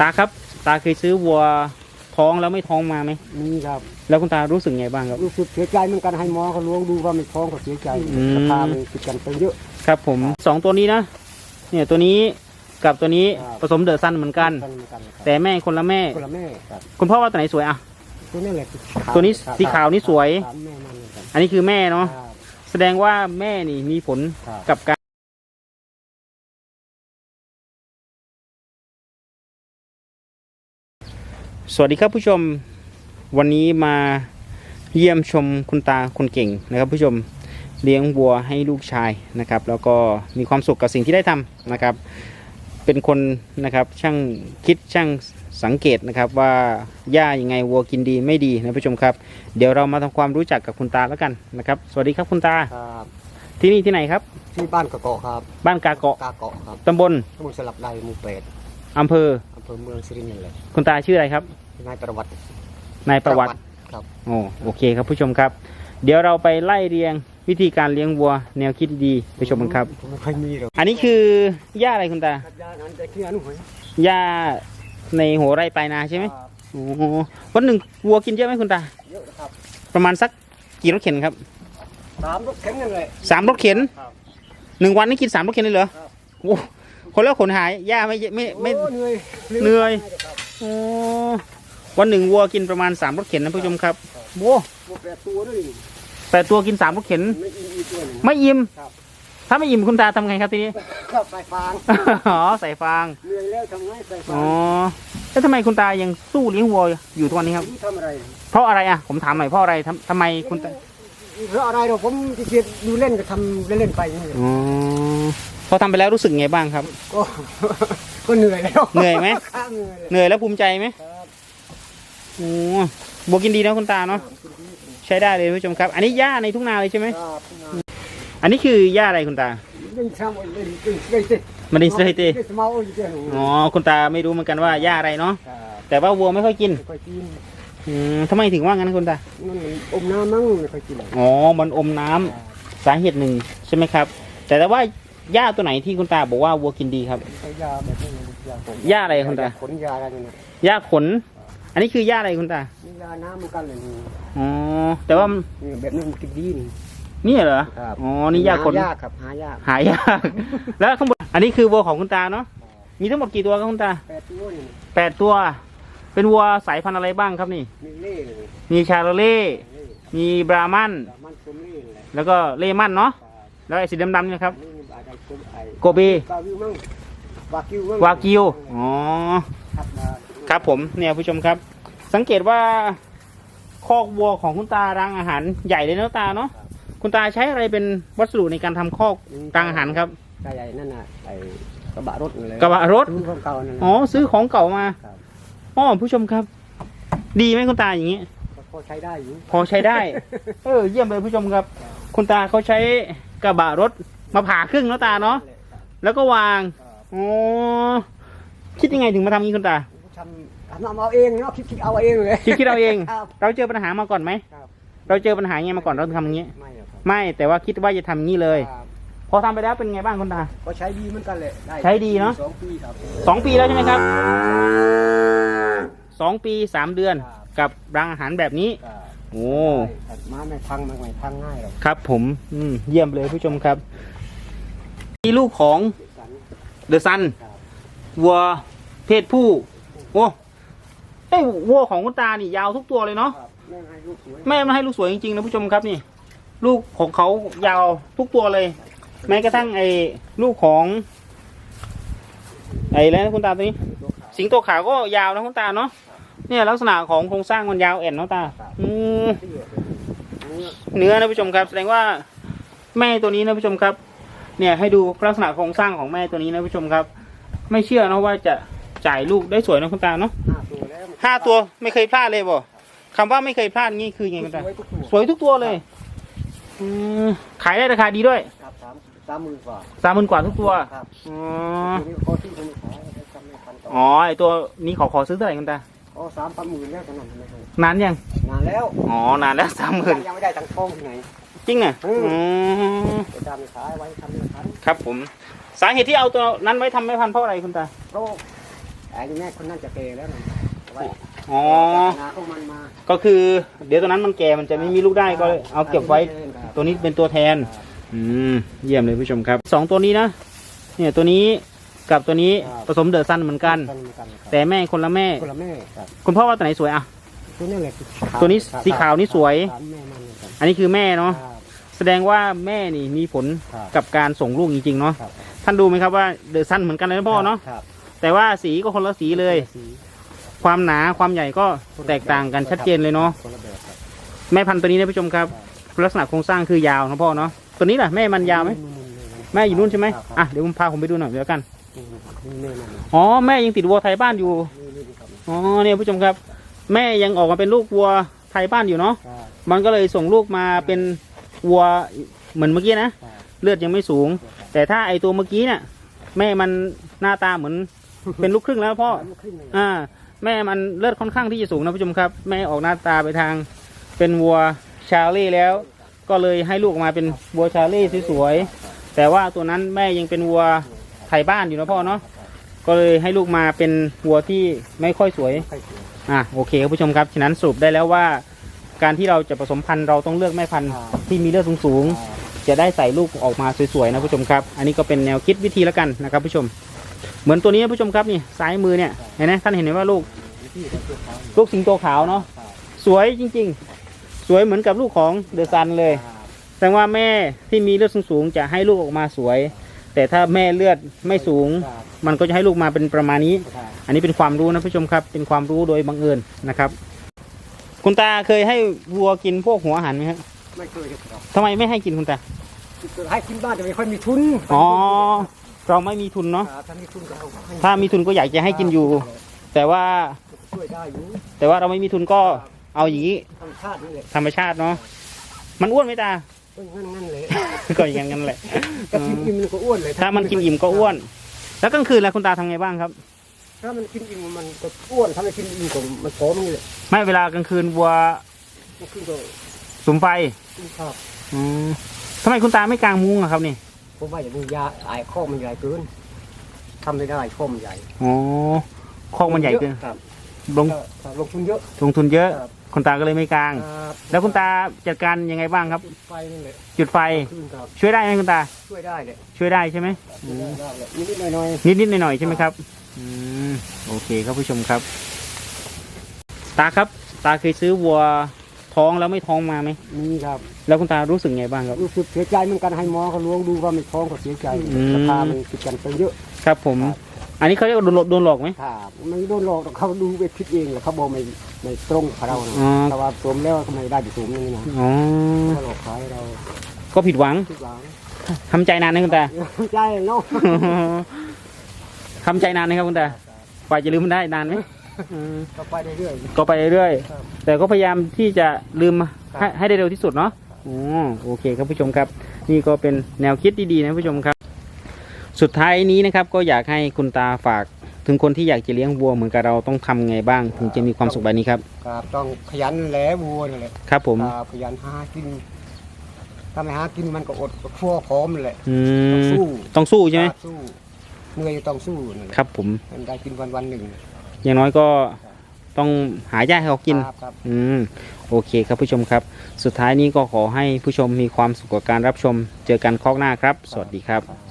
ตาครับ ตาเคยซื้อวัวท้องแล้วไม่ท้องมาไหมมีครับ แล้วคุณตารู้สึกไงบ้างครับ รู้สึกเสียใจเหมือนกันให้หมอเขาล้วงดูว่าไม่ท้องก็เสียใจอืม ราคามันติดกันไปเยอะ ครับผมสองตัวนี้นะ เนี่ยตัวนี้กับตัวนี้ครับ ผสมเดอะซันเหมือนกัน เหมือนกันครับแต่แม่คนละแม่ คนละแม่ครับคุณพ่อว่าตัวไหนสวยอะ ตัวนี้แหละตัวนี้สีขาวนี่สวย ครับแม่มันเหมือนกันอันนี้คือแม่เนาะ ครับ แสดงว่าแม่นี่มีผลครับ กับการ สวัสดีครับผู้ชมวันนี้มาเยี่ยมชมคุณตาคนเก่งนะครับ ผู้ชมเลี้ยงวัวให้ลูกชายนะครับ แล้วก็มีความสุขกับสิ่งที่ได้ทำนะครับ เป็นคนนะครับช่างคิดช่างสังเกตนะครับว่าหญ้ายังไงวัวกินดีไม่ดีนะผู้ชมครับ เดี๋ยวเรามาทำความรู้จักกับคุณตาแล้วกันนะครับ สวัสดีครับคุณตาครับที่นี่ที่ไหนครับที่บ้านกะเกาะครับ บ้านกาเกาะกาเกาะครับตำบลตำบลสลับใดหมู่เป็ดอำเภออำเภอเมืองสิรินทร์นี่แหละคุณตาชื่ออะไรครับ นายประวัตินายประวัติครับโอ้โอเคครับผู้ชมครับ เดี๋ยวเราไปไล่เรียงวิธีการเลี้ยงวัว แนวคิดดีๆไปชมกันครับไม่ค่อยมีหรอกอันนี้คือหญ้าอะไรคุณตาครับยานั้นแต่ขี้อนุหอยหญ้าในโหไร่ปลายนาใช่ไหมครับโอ้วันหนึ่งวัวกินเยอะไหมคุณตา เยอะนะครับประมาณสักกี่รถเข็นครับสามรถเข็นนั่นแหละสามรถเข็นครับ หนึ่งวันนี่กินสามรถเข็นเลยเหรอครับ โอ้คนแล้วขนหายหญ้าไม่ไม่ไม่โอ้เหนื่อยเหนื่อยครับโอ้ วันหนึ่งวัวกินประมาณสามรถเข็นนะผู้ชมครับโอ้พวกแปดตัวด้วยแปดตัวกินสามรถเข็น ไม่อินอีกด้วยนะไม่อิ่มครับ ถ้าไม่อิ่มคุณตาทำไงครับทีนี้ ครับสายฟางอ๋อใส่ฟางเหนื่อยแล้วทำไงสายฟาอ๋องแล้วทำไมคุณตายังสู้เลี้ยงวัวอยู่ทุกวันนี้ครับไม่รู้ทำอะไรเพราะอะไรอะผมถามหน่อยเพราะอะไรทำทำไมคุณตาเพราะอะไรเราผมที่เกียจดูเล่นก็ทำเล่นๆไปอย่างนี้อ๋อพอทำไปแล้วรู้สึกไงบ้างครับ ก็ ก็เหนื่อยแล้วเหนื่อยไหม ครับเหนื่อยเลยเหนื่อยแล้วภูมิใจไหมครับ โอ้บัวกินดีนะคุณตาเนาะใช้ได้เลยผู้ชมครับ อันนี้หญ้าในทุ่งนาเลยใช่ไหมครับอันนี้คือหญ้าอะไรคุณตาเล่นซ้ำเล่นเล่นเล่นเล่นมันดินสไตเล่นสมาโอ้ยเจ้าหนูอ๋อคุณตาไม่รู้เหมือนกันว่าหญ้าอะไรเนาะครับแต่ว่าวัวไม่ค่อยกินไม่ค่อยกินอืมทำไมถึงว่างั้นคุณตามันอมน้ำมั้งไม่ค่อยกินอ๋อมันอมน้ำสาเหตุหนึ่งใช่ไหมครับ แต่แต่ว่าหญ้าตัวไหนที่คุณตาบอกว่าวัวกินดีครับใช้ยาแบบนี้ยาผมหญ้าอะไรคุณตาขนยาอะไรเนี่ยหญ้าขน อันนี้คือหญ้าอะไรคุณตานี่ยาน้ำเหมือนกันเลยนี่อ๋อแต่ว่านี่แบบนี้มันกินดีนี่ นี่เหรอครับ อ๋อนี่หญ้าขนหายากครับหายากหายาก แล้วข้างบนอันนี้คือวัวของคุณตาเนาะมีทั้งหมดกี่ตัวครับคุณตาแปดตัวนี่แปดตัว เป็นวัวสายพันธุ์อะไรบ้างครับนี่ มีเล่เลยมีชาโลเล่ เล่มีบรามันสามันสมเล่เลย แล้วก็เลมันเนาะครับแล้วไอ้สีดำๆเนี่ยครับนี่อะไรกไอ้โกเบกาวิวมั้งวากิวมั้งวากิว อ๋อ ครับมาครับผมเนี่ยผู้ชมครับ สังเกตว่าคอกวัวของคุณตารางอาหารใหญ่เลยนะตาเนาะคุณตาใช้อะไรเป็นวัสดุในการทำคอกรางอาหารครับใช่ใหญ่นั่นน่ะไอ้กระบะรถนั่นเลยกระบะรถซื้อของเก่านั่นน่ะอ๋อซื้อของเก่ามาครับอ๋อผู้ชมครับ ดีไหมคุณตาอย่างนี้ก็พอใช้ได้อยู่พอใช้ได้ เออ เยี่ยมเลยผู้ชมครับ คุณตาเขาใช้กระบะรถมาผ่าครึ่งเนาะตาเนาะแล้วก็วางครับอ๋อคิดยังไงถึงมาทำอย่างนี้คุณตา ทำทำเอาเองเนาะคิดคิดเอาเองเลยคิดคิดเอาเอง ครับ เราเจอปัญหามาก่อนไหม ครับ เราเจอปัญหายังไงมาก่อนเราถึงทำอย่างนี้ ไม่หรอกครับไม่ แต่ว่าคิดว่าจะทำอย่างนี้เลย ครับพอทำไปแล้วเป็นไงบ้างคุณตา ก็ใช้ดีเหมือนกันเลยได้ใช้ดีเนอะ สองปีครับ สองปีแล้วใช่ไหมครับสองปีสามเดือน ครับ กับรังอาหารแบบนี้ ครับโอ้ใช่มาไม่พังไม่ไม่พังง่ายหรอกครับผมอืมเยี่ยมเลยผู้ชมครับมีลูกของสันเดอะซันครับวัวเพศผู้ โอ้เอ้ยวัวของคุณตานี่ยาวทุกตัวเลยเนาะครับแม่ให้ลูกสวยแม่มาให้ลูกสวยจริงๆนะผู้ชมครับนี่ ลูกของเขายาวทุกตัวเลย แม้กระทั่งไอ้ลูกของ ไอ้แล้วนะคุณตาตัวนี้ ตัวขาว สิงโตขาวก็ยาวนะคุณตาเนาะเนี่ยลักษณะของโครงสร้างมันยาวแอนเนาะตาอืมเตี้ยอันนี้เนื้อนะผู้ชมครับ แสดงว่าแม่ตัวนี้นะผู้ชมครับ เนี่ยให้ดูลักษณะโครงสร้างของแม่ตัวนี้นะผู้ชมครับ ไม่เชื่อนะว่าจะ จ่ายลูกได้สวยนะคุณตาเนาะห้าตัวแล้วห้าตัวไม่เคยพลาดเลยบ่คำว่าไม่เคยพลาดงี้คือไงคุณสตาวยทุกตัวสวยทุกตัวเลยอืมขายได้ราคาดีด้วยครับสามสามหมื่นกว่าสามหมื่นกว่าทุกตัวครับอ๋อตัวนี้ข้อที่ผมขายให้จำไม่พันต่ออ๋อไอตัวนี้ขอขอซื้อเท่าไหร่คุณตาอ๋อสามพันหมื่นแล้วขนาดนั้นเลยนานยังนานแล้วอ๋อนานแล้วสามหมื่นยังไม่ได้ตังค์ทองที่ไหนจริงน่ะอืมอืมจะดำขายไว้ทำไม่ทันครับผม สาเหตุที่เอาตัวนั้นไว้ทำไม่พันเพราะอะไรคุณตาเพราะ ไอ้แม่คนนั้นจะเกแล้วนะเอาไว้อ๋อ นาของมันมาก็คือ เดี๋ยวตัวนั้นมันแก่มันจะไม่มีลูกได้ก็เลยเอาเก็บไว้ ตัวนี้เป็นตัวแทน อืม เยี่ยมเลยผู้ชมครับสองตัวนี้นะ เนี่ยตัวนี้กับตัวนี้ผสมเดอะซันเหมือนกันกันเหมือนกันครับแต่แม่คนละแม่ คนละแม่ครับคุณพ่อว่าตัวไหนสวยอะ ตัวนี้แหละตัวนี้สีขาวนี่สวย ครับแม่มันเหมือนกันอันนี้คือแม่เนาะ ครับ แสดงว่าแม่นี่มีผลครับ กับการส่งลูกจริงๆเนาะ ครับท่านดูไหมครับว่าเดอะซันเหมือนกันเลยนะพ่อเนาะ ครับ แต่ว่าสีก็คนละสีเลย สีความหนาความใหญ่ก็แตกต่างกันชัดเจนเลยเนาะคนละแบบครับแม่พันธุ์ตัวนี้นะผู้ชมครับ ลักษณะโครงสร้างคือยาวนะพ่อเนาะตัวนี้ล่ะแม่มันยาวไหมแม่อยู่นู่นใช่ไหมครับอะเดี๋ยวผมพาผมไปดูหน่อยเดี๋ยวกันนี่แม่มันอ๋อแม่ยังติดวัวไทยบ้านอยู่นี่นี่ครับอ๋อเนี่ยผู้ชมครับ แม่ยังออกมาเป็นลูกวัวไทยบ้านอยู่เนาะครับมันก็เลยส่งลูกมาเป็นวัวเหมือนเมื่อกี้นะ ครับเลือดยังไม่สูง แต่ถ้าไอตัวเมื่อกี้เนี่ยแม่มันหน้าตาเหมือน เป็นลูกครึ่งแล้วพ่อ ลูกครึ่งหนึ่งอ่า แม่มันเลือดค่อนข้างที่จะสูงนะผู้ชมครับ แม่ออกหน้าตาไปทางเป็นวัวชาเล่แล้ว ก็เลยให้ลูกออกมาเป็นวัวชาเล่สวยๆแต่ว่าตัวนั้นแม่ยังเป็นวัวไทยบ้านอยู่นะพ่อเนาะก็เลยให้ลูกมาเป็นวัวที่ไม่ค่อยสวยใครสวยอะโอเคครับผู้ชมครับฉะนั้นสรุปได้แล้วว่า การที่เราจะผสมพันธุ์เราต้องเลือกแม่พันธุ์ที่มีเลือดสูงๆจะได้ใส่ลูกออกมาสวยๆนะผู้ชมครับ อันนี้ก็เป็นแนวคิดวิธีแล้วกันนะครับผู้ชม เหมือนตัวนี้นะผู้ชมครับนี่ซ้ายมือเนี่ยเห็นไหมท่านเห็นไหมว่าลูกที่เขาตัวเขาลูกสิงโตขาวเนาะครับสวยจริง ๆ สวยเหมือนกับลูกของเดอะซันเลยครับแสดงว่าแม่ที่มีเลือดสูงๆจะให้ลูกออกมาสวย แต่ถ้าแม่เลือดไม่สูงครับมันก็จะให้ลูกมาเป็นประมาณนี้ครับอันนี้เป็นความรู้นะผู้ชมครับ เป็นความรู้โดยบังเอิญนะครับ คุณตาเคยให้วัวกินพวกหัวอาหารไหมครับไม่เคยเลยครับทำไมไม่ให้กินคุณตาให้กินบ้านจะไม่ค่อยมีทุนอ๋อ เราไม่มีทุนเนาะครับถ้ามีทุนก็เอาให้ถ้ามีทุนก็อยากจะให้กินอยู่ แต่ว่าช่วยได้อยู่แต่ว่าเราไม่มีทุนก็เอาอย่างนี้ธรรมชาตินี่แหละธรรมชาติเนาะมันอ้วนไหมตาก็งั้นงั้นเลยก็อย่างนั้นแหละถ้ากินอิ่มมันก็อ้วนเลยถ้ามันกินอิ่มก็อ้วน แล้วกลางคืนแล้วคุณตาทำไงบ้างครับ ถ้ามันกินอิ่มมันก็อ้วนถ้าไม่กินอิ่มก็มันผอมนี่แหละไม่เวลากลางคืนวัวมันขึ้นก็สุมไฟกินข้าวอืมทำไมคุณตาไม่กางมุ้งอะครับนี่ ผมว่าอย่าดูยาไอ้ข้อมันใหญ่เกินทำไม่ได้ข้อมันใหญ่อ๋อคอกมันใหญ่เกินครับลงก็ครับลงทุนเยอะ ลงทุนเยอะ ครับ คุณตาก็เลยไม่กาง ครับแล้วคุณตาจัดการยังไงบ้างครับไฟนี่แหละจุดไฟ ขึ้นครับช่วยได้ไหมคุณตา ช่วยได้เลยช่วยได้ใช่ไหม ช่วยได้ได้เลยนิดๆหน่อยนิดนิดหน่อยหน่อยๆใช่ไหมครับ อืม โอเคครับผู้ชมครับ ตาครับ ตาเคยซื้อวัว ท้องแล้วไม่ท้องมาไหมๆนี่ครับ แล้วคุณตารู้สึกไงบ้างครับ รู้สึกเสียใจเหมือนกันให้หมอเขาล้วงดูว่าไม่ท้องก็เสียใจอืม ราคามันติดกันไปเยอะ ครับผม ครับ อันนี้เขาเรียกว่าโดนหลอกโดนหลอกไหม ครับไม่โดนหลอกหรอกเขาดูไปคิดเองแหละเขาบอกไม่ไม่ตรงกับเรานะอ๋อ แต่ว่าสวมแล้วทำไมได้อยู่สูงนี่นะอ๋อ เขาหลอกขายเราก็ผิดหวังทุกหลังทำใจนานนะคุณตาใช่เนาะ ทำใจนานนะครับคุณตากว่าจะลืมมันได้นานไหมอืม ก็ไปเรื่อย ก็ไปเรื่อยๆครับๆแต่ก็พยายามที่จะลืมครับให้ให้ได้เร็วที่สุดเนาะอ๋อโอเคครับผู้ชมครับ นี่ก็เป็นแนวคิดดีๆนะผู้ชมครับ สุดท้ายนี้นะครับก็อยากให้คุณตาฝาก ถึงคนที่อยากจะเลี้ยงวัวเหมือนกับเราต้องทำไงบ้าง ถึงจะมีความสุขแบบนี้ครับครับต้องขยันแหล้วัวนั่นแหละครับผมครับขยันหากินถ้าไม่หากินมันก็อดก็ชั่วพร้อมนั่นแหละ อืต้องมสู้ ต้องสู้ใช่ไหมครับสู้เหนื่อยต้องสู้นั่นแหละครับผม มันได้กินวันวันๆหนึ่ง อย่างน้อยก็ต้องหาหญ้าให้เขากิน ครับครับ อืมโอเคครับผู้ชมครับ สุดท้ายนี้ก็ขอให้ผู้ชมมีความสุขกับการรับชม เจอกันคอกหน้าครับ สวัสดีครับครับ